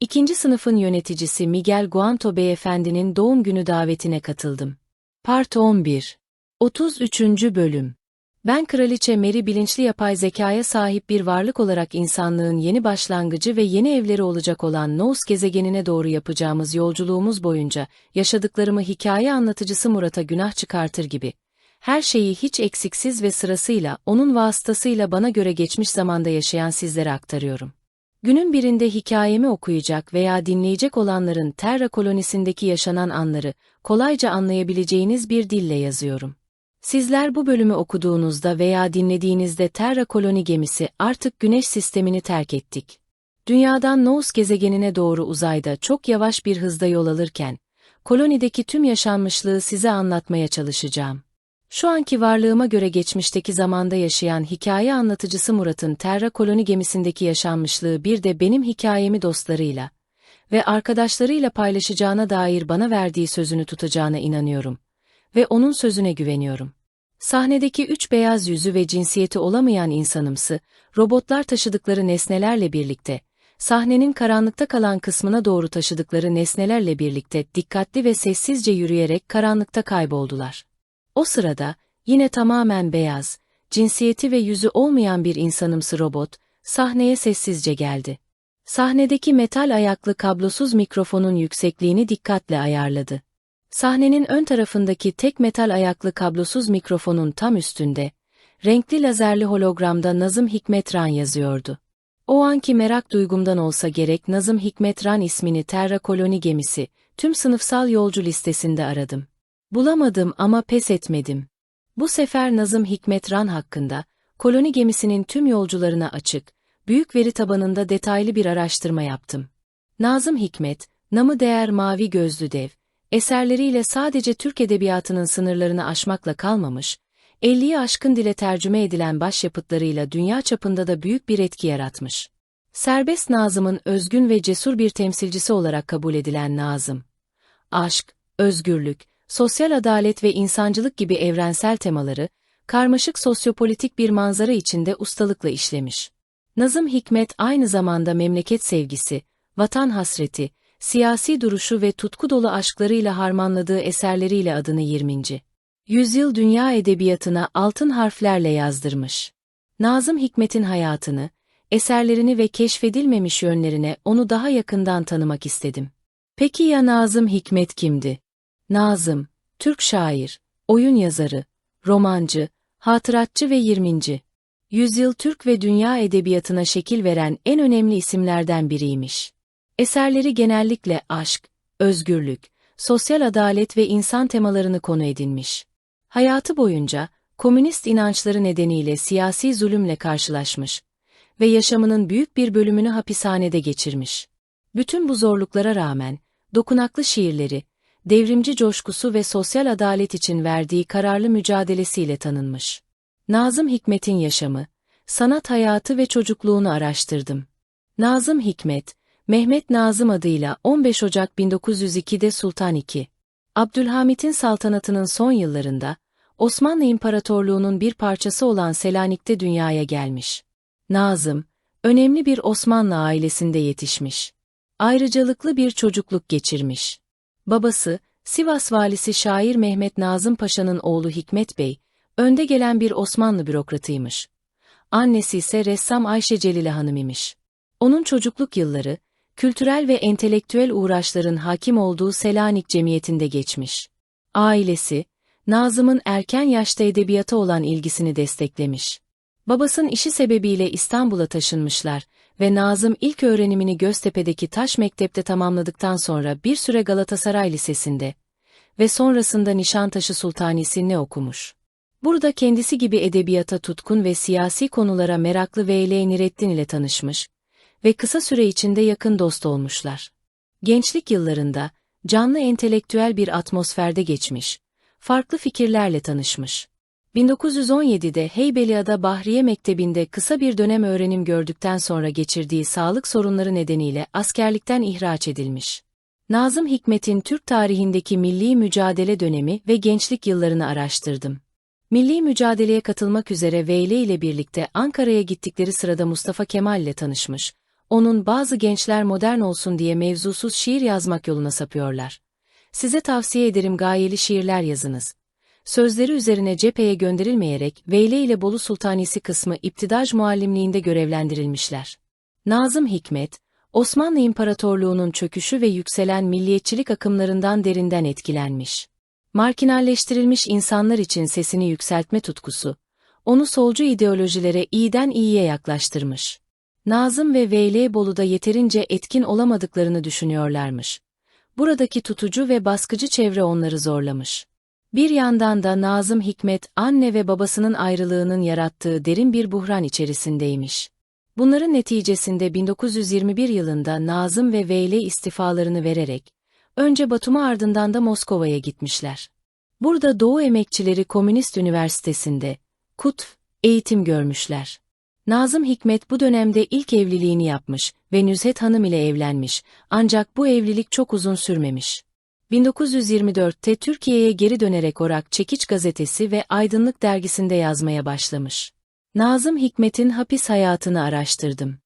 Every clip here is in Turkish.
İkinci sınıfın yöneticisi Miguel Guanto beyefendinin doğum günü davetine katıldım. Part 11 33. Bölüm Ben Kraliçe Mary bilinçli yapay zekaya sahip bir varlık olarak insanlığın yeni başlangıcı ve yeni evleri olacak olan Nous gezegenine doğru yapacağımız yolculuğumuz boyunca yaşadıklarımı hikaye anlatıcısı Murat'a günah çıkartır gibi. Her şeyi hiç eksiksiz ve sırasıyla onun vasıtasıyla bana göre geçmiş zamanda yaşayan sizlere aktarıyorum. Günün birinde hikayemi okuyacak veya dinleyecek olanların Terra kolonisindeki yaşanan anları kolayca anlayabileceğiniz bir dille yazıyorum. Sizler bu bölümü okuduğunuzda veya dinlediğinizde Terra koloni gemisi artık Güneş sistemini terk ettik. Dünyadan Nous gezegenine doğru uzayda çok yavaş bir hızda yol alırken, kolonideki tüm yaşanmışlığı size anlatmaya çalışacağım. Şu anki varlığıma göre geçmişteki zamanda yaşayan hikaye anlatıcısı Murat'ın Terra koloni gemisindeki yaşanmışlığı bir de benim hikayemi dostlarıyla ve arkadaşlarıyla paylaşacağına dair bana verdiği sözünü tutacağına inanıyorum ve onun sözüne güveniyorum. Sahnedeki üç beyaz yüzü ve cinsiyeti olamayan insanımsı, robotlar taşıdıkları nesnelerle birlikte, sahnenin karanlıkta kalan kısmına doğru taşıdıkları nesnelerle birlikte dikkatli ve sessizce yürüyerek karanlıkta kayboldular. O sırada, yine tamamen beyaz, cinsiyeti ve yüzü olmayan bir insanımsı robot, sahneye sessizce geldi. Sahnedeki metal ayaklı kablosuz mikrofonun yüksekliğini dikkatle ayarladı. Sahnenin ön tarafındaki tek metal ayaklı kablosuz mikrofonun tam üstünde, renkli lazerli hologramda Nazım Hikmetran yazıyordu. O anki merak duygumdan olsa gerek Nazım Hikmetran ismini Terra Koloni gemisi, tüm sınıfsal yolcu listesinde aradım. Bulamadım ama pes etmedim. Bu sefer Nazım Hikmetran hakkında, koloni gemisinin tüm yolcularına açık, büyük veri tabanında detaylı bir araştırma yaptım. Nazım Hikmet, namı değer mavi gözlü dev, eserleriyle sadece Türk edebiyatının sınırlarını aşmakla kalmamış, 50'yi aşkın dile tercüme edilen başyapıtlarıyla dünya çapında da büyük bir etki yaratmış. Serbest Nazım'ın özgün ve cesur bir temsilcisi olarak kabul edilen Nazım. Aşk, özgürlük, sosyal adalet ve insancılık gibi evrensel temaları, karmaşık sosyopolitik bir manzara içinde ustalıkla işlemiş. Nazım Hikmet aynı zamanda memleket sevgisi, vatan hasreti, siyasi duruşu ve tutku dolu aşklarıyla harmanladığı eserleriyle adını 20. yüzyıl dünya edebiyatına altın harflerle yazdırmış. Nazım Hikmet'in hayatını, eserlerini ve keşfedilmemiş yönlerine onu daha yakından tanımak istedim. Peki ya Nazım Hikmet kimdi? Nazım, Türk şair, oyun yazarı, romancı, hatıratçı ve 20. yüzyıl Türk ve dünya edebiyatına şekil veren en önemli isimlerden biriymiş. Eserleri genellikle aşk, özgürlük, sosyal adalet ve insan temalarını konu edinmiş. Hayatı boyunca, komünist inançları nedeniyle siyasi zulümle karşılaşmış ve yaşamının büyük bir bölümünü hapishanede geçirmiş. Bütün bu zorluklara rağmen, dokunaklı şiirleri, devrimci coşkusu ve sosyal adalet için verdiği kararlı mücadelesiyle tanınmış. Nazım Hikmet'in yaşamı, sanat hayatı ve çocukluğunu araştırdım. Nazım Hikmet, Mehmet Nazım adıyla 15 Ocak 1902'de Sultan II. Abdülhamit'in saltanatının son yıllarında, Osmanlı İmparatorluğu'nun bir parçası olan Selanik'te dünyaya gelmiş. Nazım, önemli bir Osmanlı ailesinde yetişmiş. Ayrıcalıklı bir çocukluk geçirmiş. Babası, Sivas valisi şair Mehmet Nazım Paşa'nın oğlu Hikmet Bey, önde gelen bir Osmanlı bürokratıymış. Annesi ise ressam Ayşe Celile Hanım imiş. Onun çocukluk yılları, kültürel ve entelektüel uğraşların hakim olduğu Selanik Cemiyeti'nde geçmiş. Ailesi, Nazım'ın erken yaşta edebiyata olan ilgisini desteklemiş. Babasının işi sebebiyle İstanbul'a taşınmışlar ve Nazım ilk öğrenimini Göztepe'deki Taş Mektep'te tamamladıktan sonra bir süre Galatasaray Lisesi'nde ve sonrasında Nişantaşı Sultanisi'nde okumuş. Burada kendisi gibi edebiyata tutkun ve siyasi konulara meraklı V.L. Nirettin ile tanışmış ve kısa süre içinde yakın dost olmuşlar. Gençlik yıllarında canlı entelektüel bir atmosferde geçmiş, farklı fikirlerle tanışmış. 1917'de Heybeliada Bahriye Mektebi'nde kısa bir dönem öğrenim gördükten sonra geçirdiği sağlık sorunları nedeniyle askerlikten ihraç edilmiş. Nazım Hikmet'in Türk tarihindeki milli mücadele dönemi ve gençlik yıllarını araştırdım. Milli mücadeleye katılmak üzere Veyle ile birlikte Ankara'ya gittikleri sırada Mustafa Kemal ile tanışmış, onun bazı gençler modern olsun diye mevzusuz şiir yazmak yoluna sapıyorlar. Size tavsiye ederim gayeli şiirler yazınız. Sözleri üzerine cepheye gönderilmeyerek Veyle ile Bolu Sultanisi kısmı iptidaj muallimliğinde görevlendirilmişler. Nazım Hikmet, Osmanlı İmparatorluğu'nun çöküşü ve yükselen milliyetçilik akımlarından derinden etkilenmiş. Markinalleştirilmiş insanlar için sesini yükseltme tutkusu, onu solcu ideolojilere iyiden iyiye yaklaştırmış. Nazım ve Veyle Bolu'da yeterince etkin olamadıklarını düşünüyorlarmış. Buradaki tutucu ve baskıcı çevre onları zorlamış. Bir yandan da Nazım Hikmet, anne ve babasının ayrılığının yarattığı derin bir buhran içerisindeymiş. Bunların neticesinde 1921 yılında Nazım ve Veyle istifalarını vererek, önce Batum'a ardından da Moskova'ya gitmişler. Burada Doğu Emekçileri Komünist Üniversitesi'nde, KUTF, eğitim görmüşler. Nazım Hikmet bu dönemde ilk evliliğini yapmış ve Nüzhet Hanım ile evlenmiş, ancak bu evlilik çok uzun sürmemiş. 1924'te Türkiye'ye geri dönerek Orak Çekiç gazetesi ve Aydınlık dergisinde yazmaya başlamış. Nazım Hikmet'in hapis hayatını araştırdım.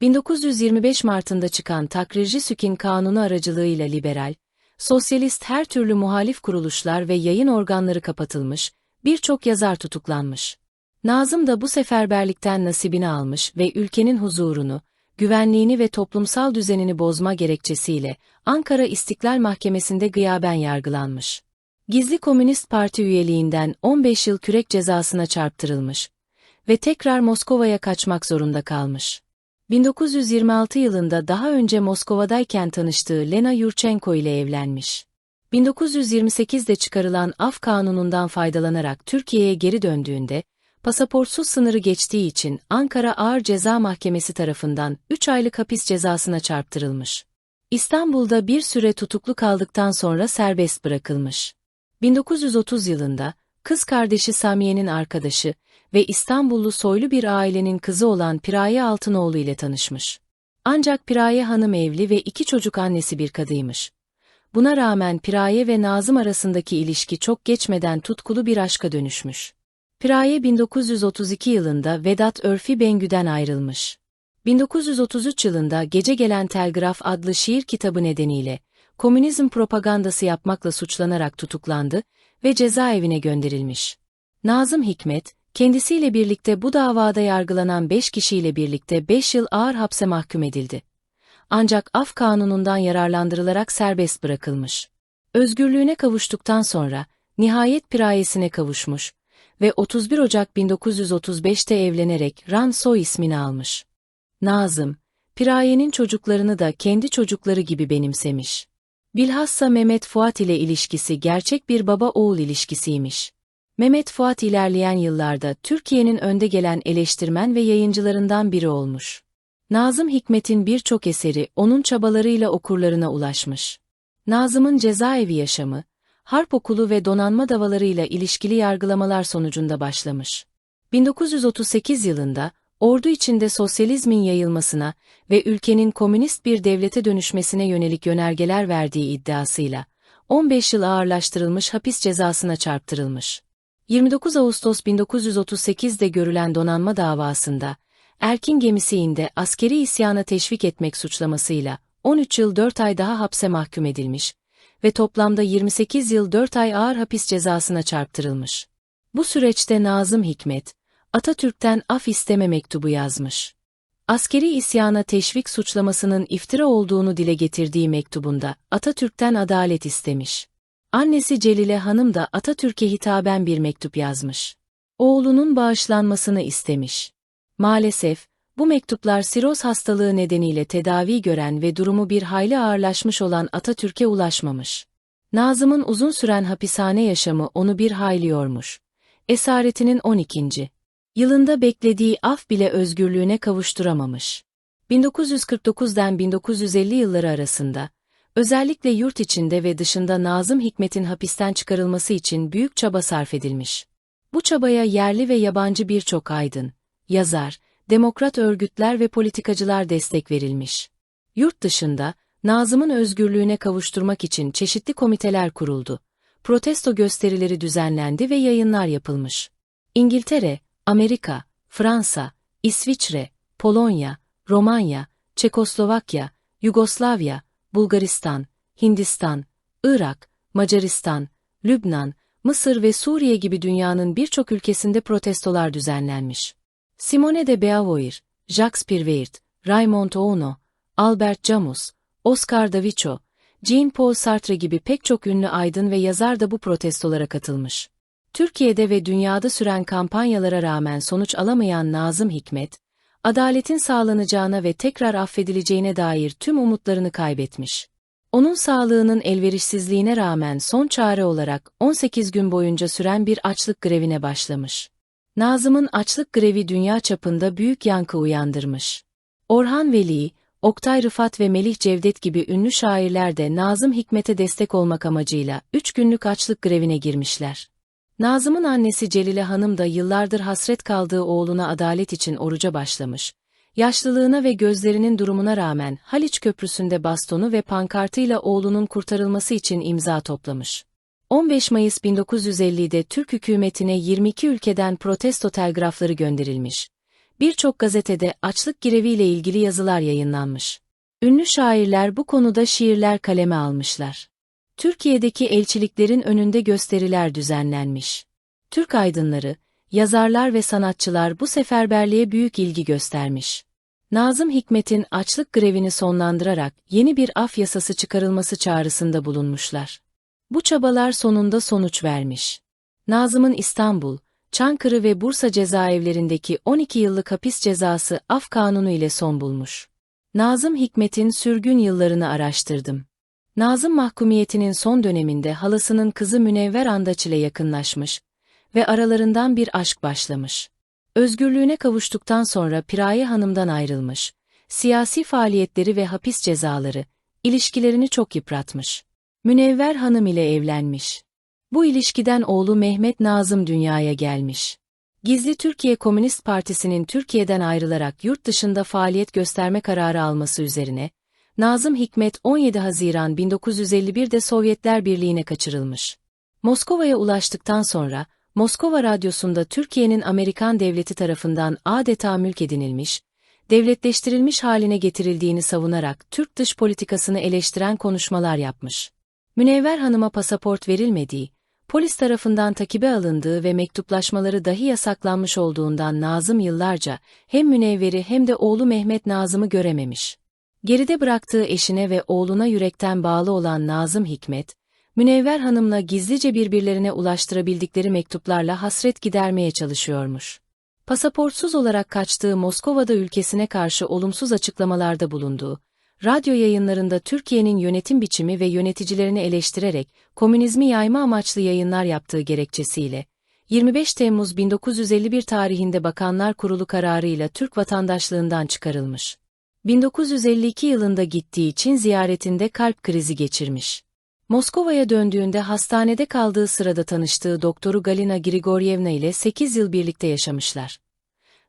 1925 Mart'ında çıkan Takrirci Sükin Kanunu aracılığıyla liberal, sosyalist her türlü muhalif kuruluşlar ve yayın organları kapatılmış, birçok yazar tutuklanmış. Nazım da bu seferberlikten nasibini almış ve ülkenin huzurunu, güvenliğini ve toplumsal düzenini bozma gerekçesiyle Ankara İstiklal Mahkemesi'nde gıyaben yargılanmış. Gizli Komünist Parti üyeliğinden 15 yıl kürek cezasına çarptırılmış ve tekrar Moskova'ya kaçmak zorunda kalmış. 1926 yılında daha önce Moskova'dayken tanıştığı Lena Yurchenko ile evlenmiş. 1928'de çıkarılan af kanunundan faydalanarak Türkiye'ye geri döndüğünde, pasaportsuz sınırı geçtiği için Ankara Ağır Ceza Mahkemesi tarafından 3 aylık hapis cezasına çarptırılmış. İstanbul'da bir süre tutuklu kaldıktan sonra serbest bırakılmış. 1930 yılında, kız kardeşi Samiye'nin arkadaşı ve İstanbullu soylu bir ailenin kızı olan Piraye Altınoğlu ile tanışmış. Ancak Piraye Hanım evli ve iki çocuk annesi bir kadıymış. Buna rağmen Piraye ve Nazım arasındaki ilişki çok geçmeden tutkulu bir aşka dönüşmüş. Piraye 1932 yılında Vedat Örfi Bengü'den ayrılmış. 1933 yılında Gece Gelen Telgraf adlı şiir kitabı nedeniyle komünizm propagandası yapmakla suçlanarak tutuklandı ve cezaevine gönderilmiş. Nazım Hikmet, kendisiyle birlikte bu davada yargılanan 5 kişiyle birlikte 5 yıl ağır hapse mahkum edildi. Ancak af kanunundan yararlandırılarak serbest bırakılmış. Özgürlüğüne kavuştuktan sonra, nihayet pirayesine kavuşmuş ve 31 Ocak 1935'te evlenerek Ran soy ismini almış. Nazım, Piraye'nin çocuklarını da kendi çocukları gibi benimsemiş. Bilhassa Mehmet Fuat ile ilişkisi gerçek bir baba-oğul ilişkisiymiş. Mehmet Fuat ilerleyen yıllarda Türkiye'nin önde gelen eleştirmen ve yayıncılarından biri olmuş. Nazım Hikmet'in birçok eseri onun çabalarıyla okurlarına ulaşmış. Nazım'ın cezaevi yaşamı, harp okulu ve donanma davalarıyla ilişkili yargılamalar sonucunda başlamış. 1938 yılında, ordu içinde sosyalizmin yayılmasına ve ülkenin komünist bir devlete dönüşmesine yönelik yönergeler verdiği iddiasıyla, 15 yıl ağırlaştırılmış hapis cezasına çarptırılmış. 29 Ağustos 1938'de görülen donanma davasında, Erkin gemisiinde askeri isyana teşvik etmek suçlamasıyla 13 yıl 4 ay daha hapse mahkum edilmiş ve toplamda 28 yıl 4 ay ağır hapis cezasına çarptırılmış. Bu süreçte Nazım Hikmet, Atatürk'ten af isteme mektubu yazmış. Askeri isyana teşvik suçlamasının iftira olduğunu dile getirdiği mektubunda Atatürk'ten adalet istemiş. Annesi Celile Hanım da Atatürk'e hitaben bir mektup yazmış. Oğlunun bağışlanmasını istemiş. Maalesef, bu mektuplar siroz hastalığı nedeniyle tedavi gören ve durumu bir hayli ağırlaşmış olan Atatürk'e ulaşmamış. Nazım'ın uzun süren hapishane yaşamı onu bir hayli yormuş. Esaretinin 12. yılında beklediği af bile özgürlüğüne kavuşturamamış. 1949'dan 1950 yılları arasında, özellikle yurt içinde ve dışında Nazım Hikmet'in hapisten çıkarılması için büyük çaba sarf edilmiş. Bu çabaya yerli ve yabancı birçok aydın, yazar, demokrat örgütler ve politikacılar destek verilmiş. Yurt dışında, Nazım'ın özgürlüğüne kavuşturmak için çeşitli komiteler kuruldu. Protesto gösterileri düzenlendi ve yayınlar yapılmış. İngiltere, Amerika, Fransa, İsviçre, Polonya, Romanya, Çekoslovakya, Yugoslavya, Bulgaristan, Hindistan, Irak, Macaristan, Lübnan, Mısır ve Suriye gibi dünyanın birçok ülkesinde protestolar düzenlenmiş. Simone de Beauvoir, Jacques Pirvert, Raymond Aono, Albert Camus, Oscar Daviço, Jean-Paul Sartre gibi pek çok ünlü aydın ve yazar da bu protestolara katılmış. Türkiye'de ve dünyada süren kampanyalara rağmen sonuç alamayan Nazım Hikmet, adaletin sağlanacağına ve tekrar affedileceğine dair tüm umutlarını kaybetmiş. Onun sağlığının elverişsizliğine rağmen son çare olarak 18 gün boyunca süren bir açlık grevine başlamış. Nazım'ın açlık grevi dünya çapında büyük yankı uyandırmış. Orhan Veli, Oktay Rıfat ve Melih Cevdet gibi ünlü şairler de Nazım Hikmet'e destek olmak amacıyla 3 günlük açlık grevine girmişler. Nazım'ın annesi Celile Hanım da yıllardır hasret kaldığı oğluna adalet için oruca başlamış. Yaşlılığına ve gözlerinin durumuna rağmen Haliç Köprüsü'nde bastonu ve pankartıyla oğlunun kurtarılması için imza toplamış. 15 Mayıs 1950'de Türk hükümetine 22 ülkeden protesto telgrafları gönderilmiş. Birçok gazetede açlık greviyle ilgili yazılar yayınlanmış. Ünlü şairler bu konuda şiirler kaleme almışlar. Türkiye'deki elçiliklerin önünde gösteriler düzenlenmiş. Türk aydınları, yazarlar ve sanatçılar bu seferberliğe büyük ilgi göstermiş. Nazım Hikmet'in açlık grevini sonlandırarak yeni bir af yasası çıkarılması çağrısında bulunmuşlar. Bu çabalar sonunda sonuç vermiş. Nazım'ın İstanbul, Çankırı ve Bursa cezaevlerindeki 12 yıllık hapis cezası af kanunu ile son bulmuş. Nazım Hikmet'in sürgün yıllarını araştırdım. Nazım mahkumiyetinin son döneminde halasının kızı Münevver Andaç ile yakınlaşmış ve aralarından bir aşk başlamış. Özgürlüğüne kavuştuktan sonra Piraye Hanım'dan ayrılmış. Siyasi faaliyetleri ve hapis cezaları, ilişkilerini çok yıpratmış. Münevver Hanım ile evlenmiş. Bu ilişkiden oğlu Mehmet Nazım dünyaya gelmiş. Gizli Türkiye Komünist Partisi'nin Türkiye'den ayrılarak yurt dışında faaliyet gösterme kararı alması üzerine, Nazım Hikmet 17 Haziran 1951'de Sovyetler Birliği'ne kaçırılmış. Moskova'ya ulaştıktan sonra, Moskova Radyosu'nda Türkiye'nin Amerikan devleti tarafından adeta mülk edinilmiş, devletleştirilmiş haline getirildiğini savunarak Türk dış politikasını eleştiren konuşmalar yapmış. Münevver Hanım'a pasaport verilmediği, polis tarafından takibe alındığı ve mektuplaşmaları dahi yasaklanmış olduğundan Nazım yıllarca hem Münevver'i hem de oğlu Mehmet Nazım'ı görememiş. Geride bıraktığı eşine ve oğluna yürekten bağlı olan Nazım Hikmet, Münevver Hanım'la gizlice birbirlerine ulaştırabildikleri mektuplarla hasret gidermeye çalışıyormuş. Pasaportsuz olarak kaçtığı Moskova'da ülkesine karşı olumsuz açıklamalarda bulunduğu, radyo yayınlarında Türkiye'nin yönetim biçimi ve yöneticilerini eleştirerek komünizmi yayma amaçlı yayınlar yaptığı gerekçesiyle, 25 Temmuz 1951 tarihinde Bakanlar Kurulu kararıyla Türk vatandaşlığından çıkarılmış. 1952 yılında gittiği Çin ziyaretinde kalp krizi geçirmiş. Moskova'ya döndüğünde hastanede kaldığı sırada tanıştığı doktoru Galina Grigoryevna ile 8 yıl birlikte yaşamışlar.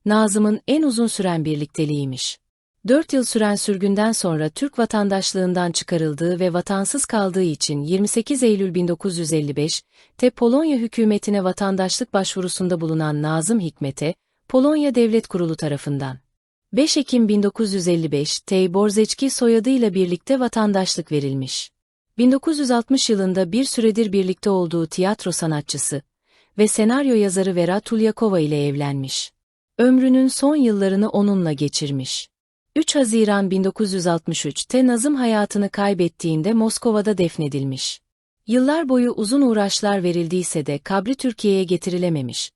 Nazım'ın en uzun süren birlikteliğiymiş. 4 yıl süren sürgünden sonra Türk vatandaşlığından çıkarıldığı ve vatansız kaldığı için 28 Eylül 1955, te Polonya hükümetine vatandaşlık başvurusunda bulunan Nazım Hikmet'e, Polonya Devlet Kurulu tarafından 5 Ekim 1955 Tey Borzeçki soyadıyla birlikte vatandaşlık verilmiş. 1960 yılında bir süredir birlikte olduğu tiyatro sanatçısı ve senaryo yazarı Vera Tulyakova ile evlenmiş. Ömrünün son yıllarını onunla geçirmiş. 3 Haziran 1963'te Nazım hayatını kaybettiğinde Moskova'da defnedilmiş. Yıllar boyu uzun uğraşlar verildiyse de kabri Türkiye'ye getirilememiş.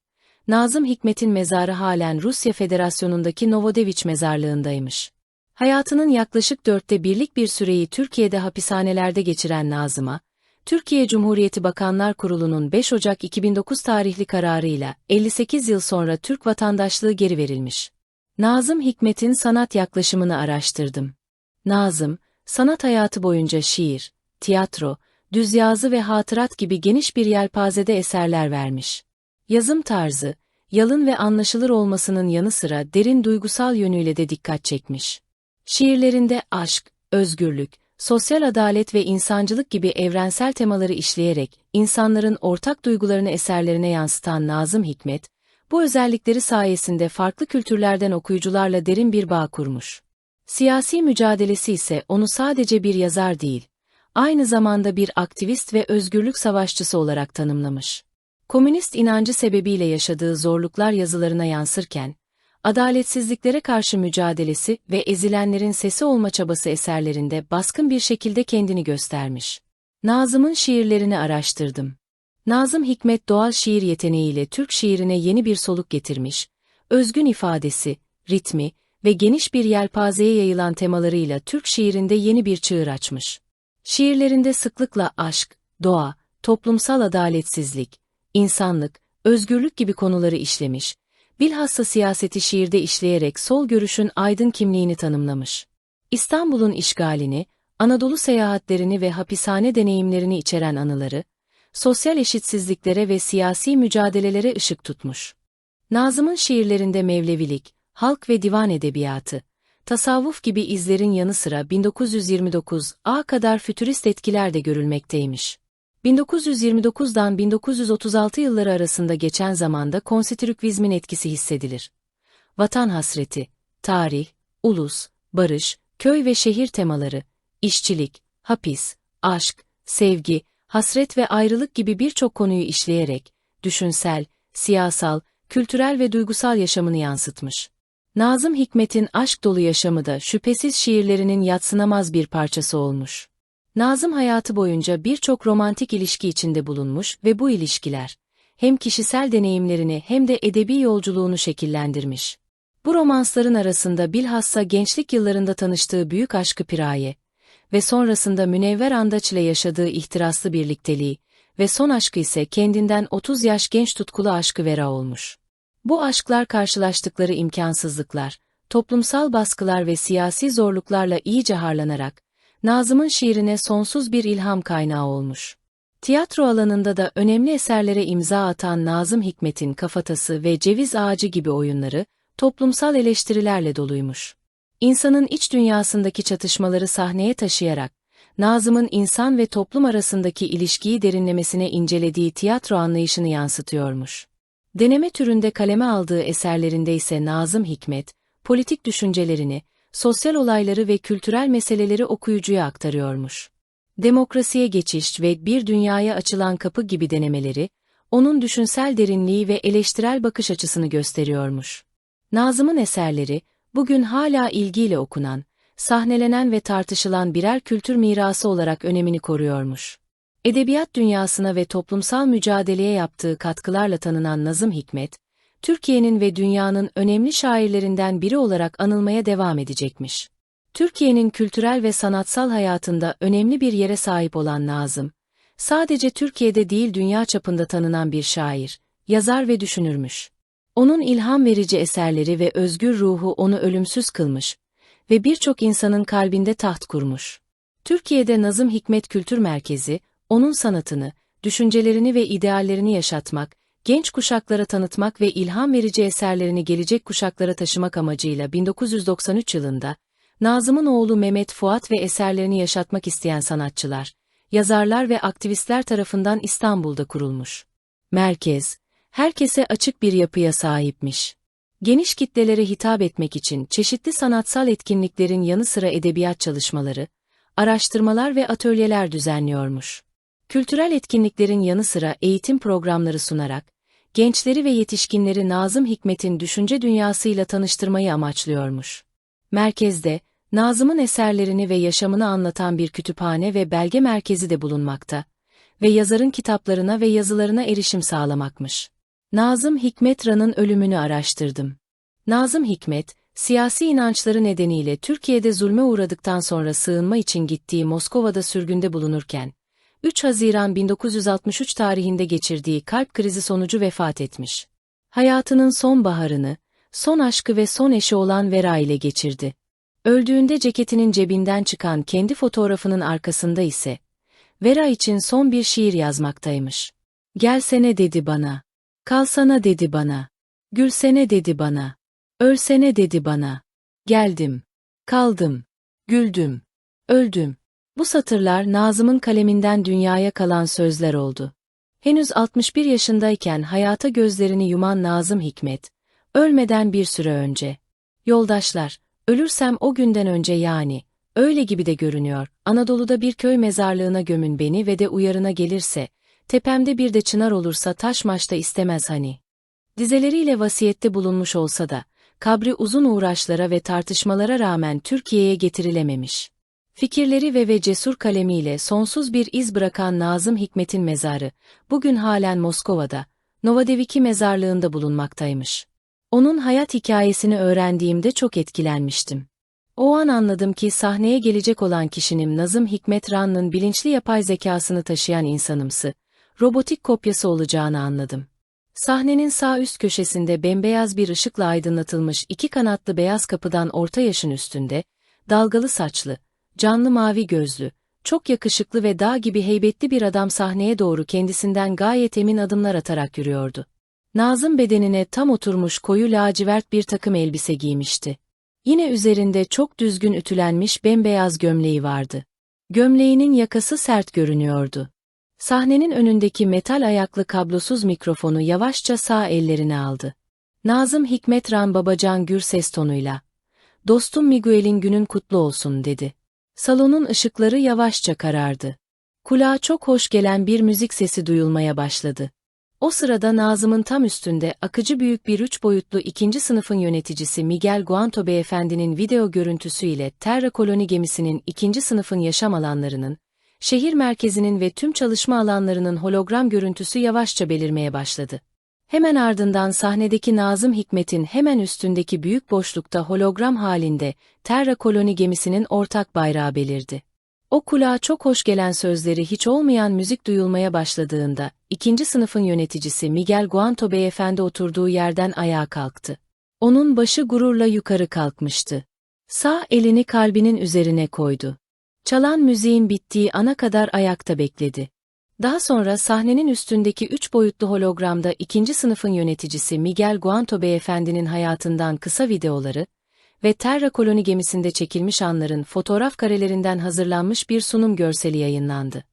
Nazım Hikmet'in mezarı halen Rusya Federasyonu'ndaki Novodeviç mezarlığındaymış. Hayatının yaklaşık dörtte birlik bir süreyi Türkiye'de hapishanelerde geçiren Nazım'a, Türkiye Cumhuriyeti Bakanlar Kurulu'nun 5 Ocak 2009 tarihli kararıyla 58 yıl sonra Türk vatandaşlığı geri verilmiş. Nazım Hikmet'in sanat yaklaşımını araştırdım. Nazım, sanat hayatı boyunca şiir, tiyatro, düz yazı ve hatırat gibi geniş bir yelpazede eserler vermiş. Yazım tarzı, yalın ve anlaşılır olmasının yanı sıra derin duygusal yönüyle de dikkat çekmiş. Şiirlerinde aşk, özgürlük, sosyal adalet ve insancılık gibi evrensel temaları işleyerek insanların ortak duygularını eserlerine yansıtan Nazım Hikmet, bu özellikleri sayesinde farklı kültürlerden okuyucularla derin bir bağ kurmuş. Siyasi mücadelesi ise onu sadece bir yazar değil, aynı zamanda bir aktivist ve özgürlük savaşçısı olarak tanımlamış. Komünist inancı sebebiyle yaşadığı zorluklar yazılarına yansırken, adaletsizliklere karşı mücadelesi ve ezilenlerin sesi olma çabası eserlerinde baskın bir şekilde kendini göstermiş. Nazım'ın şiirlerini araştırdım. Nazım Hikmet doğal şiir yeteneğiyle Türk şiirine yeni bir soluk getirmiş, özgün ifadesi, ritmi ve geniş bir yelpazeye yayılan temalarıyla Türk şiirinde yeni bir çığır açmış. Şiirlerinde sıklıkla aşk, doğa, toplumsal adaletsizlik, insanlık, özgürlük gibi konuları işlemiş, bilhassa siyaseti şiirde işleyerek sol görüşün aydın kimliğini tanımlamış. İstanbul'un işgalini, Anadolu seyahatlerini ve hapishane deneyimlerini içeren anıları, sosyal eşitsizliklere ve siyasi mücadelelere ışık tutmuş. Nazım'ın şiirlerinde Mevlevilik, halk ve divan edebiyatı, tasavvuf gibi izlerin yanı sıra 1929 A kadar fütürist etkiler de görülmekteymiş. 1929'dan 1936 yılları arasında geçen zamanda konstrüktivizmin etkisi hissedilir. Vatan hasreti, tarih, ulus, barış, köy ve şehir temaları, işçilik, hapis, aşk, sevgi, hasret ve ayrılık gibi birçok konuyu işleyerek, düşünsel, siyasal, kültürel ve duygusal yaşamını yansıtmış. Nazım Hikmet'in aşk dolu yaşamı da şüphesiz şiirlerinin yatsınamaz bir parçası olmuş. Nazım hayatı boyunca birçok romantik ilişki içinde bulunmuş ve bu ilişkiler, hem kişisel deneyimlerini hem de edebi yolculuğunu şekillendirmiş. Bu romansların arasında bilhassa gençlik yıllarında tanıştığı büyük aşkı Piraye ve sonrasında Münevver Andaç ile yaşadığı ihtiraslı birlikteliği ve son aşkı ise kendinden 30 yaş genç tutkulu aşkı Vera olmuş. Bu aşklar karşılaştıkları imkansızlıklar, toplumsal baskılar ve siyasi zorluklarla iyice harlanarak, Nazım'ın şiirine sonsuz bir ilham kaynağı olmuş. Tiyatro alanında da önemli eserlere imza atan Nazım Hikmet'in Kafatası ve Ceviz Ağacı gibi oyunları, toplumsal eleştirilerle doluymuş. İnsanın iç dünyasındaki çatışmaları sahneye taşıyarak, Nazım'ın insan ve toplum arasındaki ilişkiyi derinlemesine incelediği tiyatro anlayışını yansıtıyormuş. Deneme türünde kaleme aldığı eserlerinde ise Nazım Hikmet, politik düşüncelerini, sosyal olayları ve kültürel meseleleri okuyucuya aktarıyormuş. Demokrasiye geçiş ve bir dünyaya açılan kapı gibi denemeleri, onun düşünsel derinliği ve eleştirel bakış açısını gösteriyormuş. Nazım'ın eserleri, bugün hala ilgiyle okunan, sahnelenen ve tartışılan birer kültür mirası olarak önemini koruyormuş. Edebiyat dünyasına ve toplumsal mücadeleye yaptığı katkılarla tanınan Nazım Hikmet, Türkiye'nin ve dünyanın önemli şairlerinden biri olarak anılmaya devam edecekmiş. Türkiye'nin kültürel ve sanatsal hayatında önemli bir yere sahip olan Nazım, sadece Türkiye'de değil dünya çapında tanınan bir şair, yazar ve düşünürmüş. Onun ilham verici eserleri ve özgür ruhu onu ölümsüz kılmış ve birçok insanın kalbinde taht kurmuş. Türkiye'de Nazım Hikmet Kültür Merkezi, onun sanatını, düşüncelerini ve ideallerini yaşatmak, genç kuşaklara tanıtmak ve ilham verici eserlerini gelecek kuşaklara taşımak amacıyla 1993 yılında, Nazım'ın oğlu Mehmet Fuat ve eserlerini yaşatmak isteyen sanatçılar, yazarlar ve aktivistler tarafından İstanbul'da kurulmuş. Merkez, herkese açık bir yapıya sahipmiş. Geniş kitlelere hitap etmek için çeşitli sanatsal etkinliklerin yanı sıra edebiyat çalışmaları, araştırmalar ve atölyeler düzenliyormuş. Kültürel etkinliklerin yanı sıra eğitim programları sunarak, gençleri ve yetişkinleri Nazım Hikmet'in düşünce dünyasıyla tanıştırmayı amaçlıyormuş. Merkezde, Nazım'ın eserlerini ve yaşamını anlatan bir kütüphane ve belge merkezi de bulunmakta ve yazarın kitaplarına ve yazılarına erişim sağlamakmış. Nazım Hikmet Ran'ın ölümünü araştırdım. Nazım Hikmet, siyasi inançları nedeniyle Türkiye'de zulme uğradıktan sonra sığınma için gittiği Moskova'da sürgünde bulunurken, 3 Haziran 1963 tarihinde geçirdiği kalp krizi sonucu vefat etmiş. Hayatının son baharını, son aşkı ve son eşi olan Vera ile geçirdi. Öldüğünde ceketinin cebinden çıkan kendi fotoğrafının arkasında ise, Vera için son bir şiir yazmaktaymış. Gelsene dedi bana. Kalsana dedi bana. Gülsene dedi bana. Ölsene dedi bana. Geldim. Kaldım. Güldüm. Öldüm. Bu satırlar Nazım'ın kaleminden dünyaya kalan sözler oldu. Henüz 61 yaşındayken hayata gözlerini yuman Nazım Hikmet, ölmeden bir süre önce. Yoldaşlar, Ölürsem o günden önce yani, öyle gibi de görünüyor, Anadolu'da bir köy mezarlığına gömün beni ve de uyarına gelirse, tepemde bir de çınar olursa taş maçta istemez hani. Dizeleriyle vasiyette bulunmuş olsa da, kabri uzun uğraşlara ve tartışmalara rağmen Türkiye'ye getirilememiş. Fikirleri ve ve cesur kalemiyle sonsuz bir iz bırakan Nazım Hikmet'in mezarı, bugün halen Moskova'da, Novadeviki mezarlığında bulunmaktaymış. Onun hayat hikayesini öğrendiğimde çok etkilenmiştim. O an anladım ki sahneye gelecek olan kişinin Nazım Hikmet Ran'ın bilinçli yapay zekasını taşıyan insanımsı, robotik kopyası olacağını anladım. Sahnenin sağ üst köşesinde bembeyaz bir ışıkla aydınlatılmış iki kanatlı beyaz kapıdan orta yaşın üstünde, dalgalı saçlı, canlı mavi gözlü, çok yakışıklı ve dağ gibi heybetli bir adam sahneye doğru kendisinden gayet emin adımlar atarak yürüyordu. Nazım bedenine tam oturmuş koyu lacivert bir takım elbise giymişti. Yine üzerinde çok düzgün ütülenmiş bembeyaz gömleği vardı. Gömleğinin yakası sert görünüyordu. Sahnenin önündeki metal ayaklı kablosuz mikrofonu yavaşça sağ ellerine aldı. Nazım Hikmet Ran Babacan gür ses tonuyla, ''Dostum Miguel'in günün kutlu olsun.'' dedi. Salonun ışıkları yavaşça karardı. Kulağa çok hoş gelen bir müzik sesi duyulmaya başladı. O sırada Nazım'ın tam üstünde akıcı büyük bir üç boyutlu ikinci sınıfın yöneticisi Miguel Guanto beyefendinin video görüntüsüyle Terra Koloni gemisinin ikinci sınıfın yaşam alanlarının, şehir merkezinin ve tüm çalışma alanlarının hologram görüntüsü yavaşça belirmeye başladı. Hemen ardından sahnedeki Nazım Hikmet'in hemen üstündeki büyük boşlukta hologram halinde Terra Koloni gemisinin ortak bayrağı belirdi. O kulağa çok hoş gelen sözleri hiç olmayan müzik duyulmaya başladığında, ikinci sınıfın yöneticisi Miguel Guanto beyefendi oturduğu yerden ayağa kalktı. Onun başı gururla yukarı kalkmıştı. Sağ elini kalbinin üzerine koydu. Çalan müziğin bittiği ana kadar ayakta bekledi. Daha sonra sahnenin üstündeki üç boyutlu hologramda ikinci sınıfın yöneticisi Miguel Guanto beyefendinin hayatından kısa videoları ve Terra Koloni gemisinde çekilmiş anların fotoğraf karelerinden hazırlanmış bir sunum görseli yayınlandı.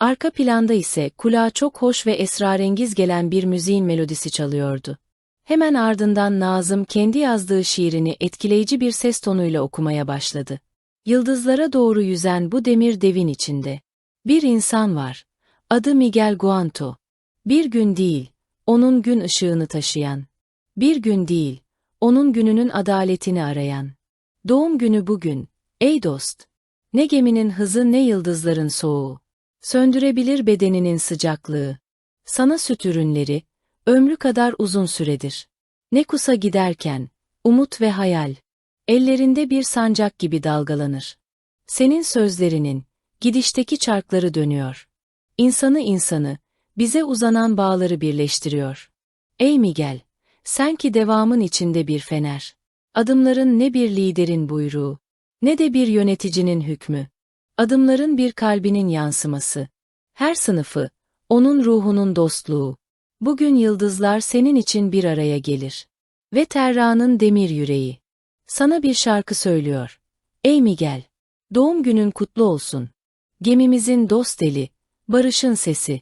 Arka planda ise kulağa çok hoş ve esrarengiz gelen bir müziğin melodisi çalıyordu. Hemen ardından Nazım kendi yazdığı şiirini etkileyici bir ses tonuyla okumaya başladı. Yıldızlara doğru yüzen bu demir devin içinde. Bir insan var. Adı Miguel Guanto. Bir gün değil, onun gün ışığını taşıyan. Bir gün değil, onun gününün adaletini arayan. Doğum günü bugün, ey dost. Ne geminin hızı ne yıldızların soğuğu. Söndürebilir bedeninin sıcaklığı. Sana süt ürünleri, ömrü kadar uzun süredir. Ne kusa giderken, umut ve hayal. Ellerinde bir sancak gibi dalgalanır. Senin sözlerinin, gidişteki çarkları dönüyor. İnsanı insanı, bize uzanan bağları birleştiriyor. Ey Miguel, sen ki devamın içinde bir fener. Adımların ne bir liderin buyruğu, ne de bir yöneticinin hükmü. Adımların bir kalbinin yansıması. Her sınıfı, onun ruhunun dostluğu. Bugün yıldızlar senin için bir araya gelir. Ve Terra'nın demir yüreği. Sana bir şarkı söylüyor. Ey Miguel, doğum günün kutlu olsun. Gemimizin dost eli, barışın sesi.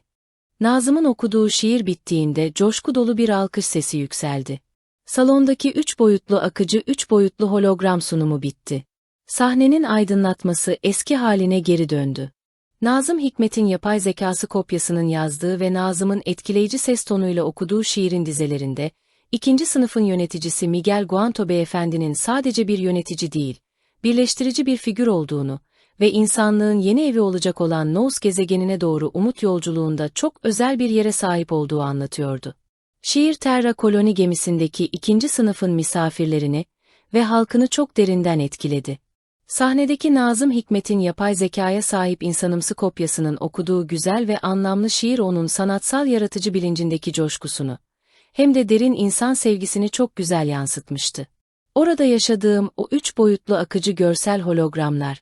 Nazım'ın okuduğu şiir bittiğinde coşku dolu bir alkış sesi yükseldi. Salondaki üç boyutlu akıcı üç boyutlu hologram sunumu bitti. Sahnenin aydınlatması eski haline geri döndü. Nazım Hikmet'in yapay zekası kopyasının yazdığı ve Nazım'ın etkileyici ses tonuyla okuduğu şiirin dizelerinde, ikinci sınıfın yöneticisi Miguel Guanto beyefendinin sadece bir yönetici değil, birleştirici bir figür olduğunu, ve insanlığın yeni evi olacak olan Nous gezegenine doğru umut yolculuğunda çok özel bir yere sahip olduğu anlatıyordu. Şiir Terra Koloni gemisindeki ikinci sınıfın misafirlerini ve halkını çok derinden etkiledi. Sahnedeki Nazım Hikmet'in yapay zekaya sahip insanımsı kopyasının okuduğu güzel ve anlamlı şiir onun sanatsal yaratıcı bilincindeki coşkusunu, hem de derin insan sevgisini çok güzel yansıtmıştı. Orada yaşadığım o üç boyutlu akıcı görsel hologramlar,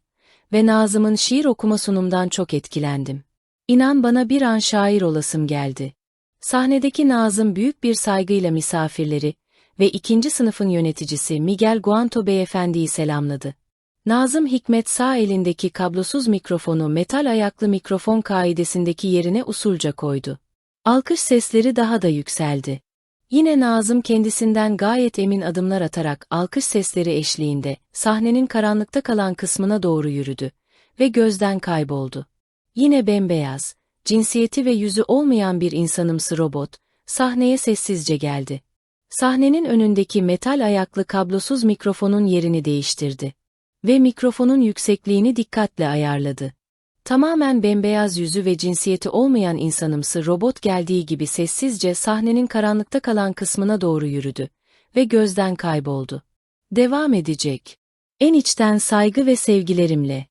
ve Nazım'ın şiir okuma sunumdan çok etkilendim. İnan bana bir an şair olasım geldi. Sahnedeki Nazım büyük bir saygıyla misafirleri ve ikinci sınıfın yöneticisi Miguel Guanto beyefendiyi selamladı. Nazım Hikmet sağ elindeki kablosuz mikrofonu metal ayaklı mikrofon kaidesindeki yerine usulca koydu. Alkış sesleri daha da yükseldi. Yine Nazım kendisinden gayet emin adımlar atarak alkış sesleri eşliğinde sahnenin karanlıkta kalan kısmına doğru yürüdü ve gözden kayboldu. Yine bembeyaz, cinsiyeti ve yüzü olmayan bir insanımsı robot, sahneye sessizce geldi. Sahnenin önündeki metal ayaklı kablosuz mikrofonun yerini değiştirdi. Ve mikrofonun yüksekliğini dikkatle ayarladı. Tamamen bembeyaz yüzü ve cinsiyeti olmayan insanımsı robot geldiği gibi sessizce sahnenin karanlıkta kalan kısmına doğru yürüdü ve gözden kayboldu. Devam edecek. En içten saygı ve sevgilerimle.